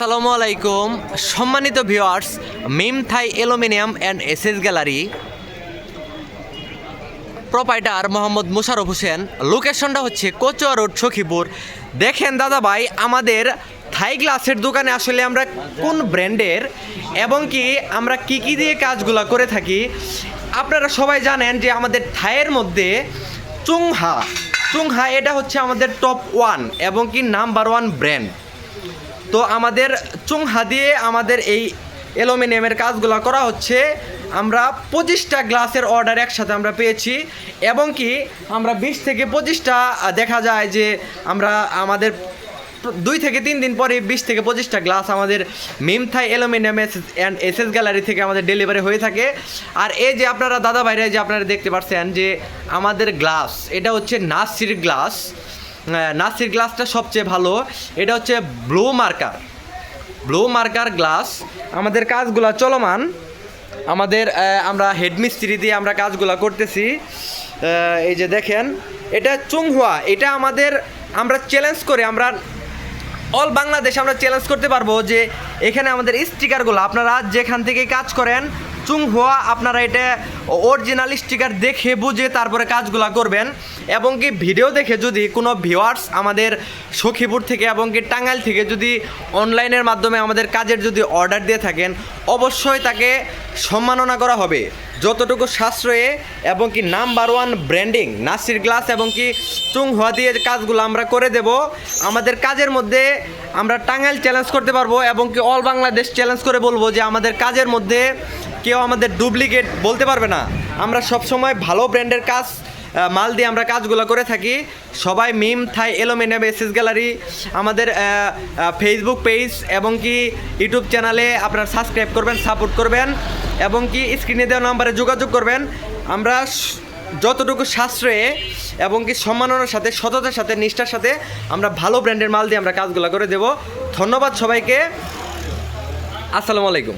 আসসালামু আলাইকুম, সম্মানিত viewers, Meem Thai aluminium and SS gallery. Proprietor Mohammad Musharraf Hossain লোকেশনটা হচ্ছে কচুয়া রোড, সখীপুর। দেখেন দাদা ভাই, আমাদের থাই গ্লাসের দোকানে আসলে আমরা কোন ব্র্যান্ডের এবং কি আমরা কি কি দিয়ে কাজগুলো করে থাকি। আপনারা সবাই জানেন যে আমাদের থাইয়ের মধ্যে চুংহা চুংহা এটা হচ্ছে আমাদের টপ ওয়ান এবং কি নাম্বার ওয়ান ব্র্যান্ড তো আমাদের চুংহা দিয়ে আমাদের এই অ্যালুমিনিয়ামের কাজগুলো করা হচ্ছে। আমরা পঁচিশটা গ্লাসের অর্ডার একসাথে আমরা পেয়েছি এবং কি আমরা বিশ থেকে পঁচিশটা দেখা যায় যে আমরা আমাদের দুই থেকে তিন দিন পরে বিশ থেকে পঁচিশটা গ্লাস আমাদের Meem Thai aluminium S and SS gallery থেকে আমাদের ডেলিভারি হয়ে থাকে। আর এই যে আপনারা দাদা ভাইরা যে আপনারা দেখতে পাচ্ছেন যে আমাদের গ্লাস, এটা হচ্ছে নাসির গ্লাস। নাসির গ্লাসটা সবচেয়ে ভালো। এটা হচ্ছে blue marker. Blue marker glass. আমাদের কাজগুলো চলমান। আমাদের আমরা হেডমিস্ত্রি দিয়ে আমরা কাজগুলো করতেছি। এই যে দেখেন, এটা চুংহুয়া। এটা আমাদের, আমরা চ্যালেঞ্জ করে, আমরা অল বাংলাদেশ আমরা চ্যালেঞ্জ করতে পারব যে এখানে আমাদের স্টিকারগুলো আপনারা যেখান থেকে কাজ করেন চুংহুয়া আপনারা এটা অরিজিনাল স্টিকার দেখে বুঝে তারপরে কাজগুলো করবেন। এবং কি ভিডিও দেখে যদি কোনো ভিউয়ার্স আমাদের সখীপুর থেকে এবং কি টাঙ্গাইল থেকে যদি অনলাইনের মাধ্যমে আমাদের কাজের যদি অর্ডার দিয়ে থাকেন, অবশ্যই তাকে সম্মাননা করা হবে। যতটুকু সাশ্রয়ে এবং কি number one branding Nasir glass এবং কি চুং হওয়া দিয়ে কাজগুলো আমরা করে দেব, আমাদের কাজের মধ্যে আমরা টাঙ্গাইল চ্যালেঞ্জ করতে পারব এবং কি অল বাংলাদেশ চ্যালেঞ্জ করে বলব যে আমাদের কাজের মধ্যে কেউ আমাদের ডুপ্লিকেট বলতে পারবে না। আমরা সবসময় ভালো ব্র্যান্ডের কাজ মাল দিয়ে আমরা কাজগুলো করে থাকি। সবাই Meem, Thai aluminium SS gallery, আমাদের ফেসবুক পেজ এবং কি ইউটিউব চ্যানেলে আপনারা সাবস্ক্রাইব করবেন সাপোর্ট করবেন এবং কি স্ক্রিনে দেওয়া নাম্বারে যোগাযোগ করবেন। আমরা যতটুকু সাশ্রয়ে এবং কি সম্মাননার সাথে, সততার সাথে, নিষ্ঠার সাথে আমরা ভালো ব্র্যান্ডের মাল দিয়ে আমরা কাজগুলো করে দেব। ধন্যবাদ সবাইকে। আসসালামু আলাইকুম।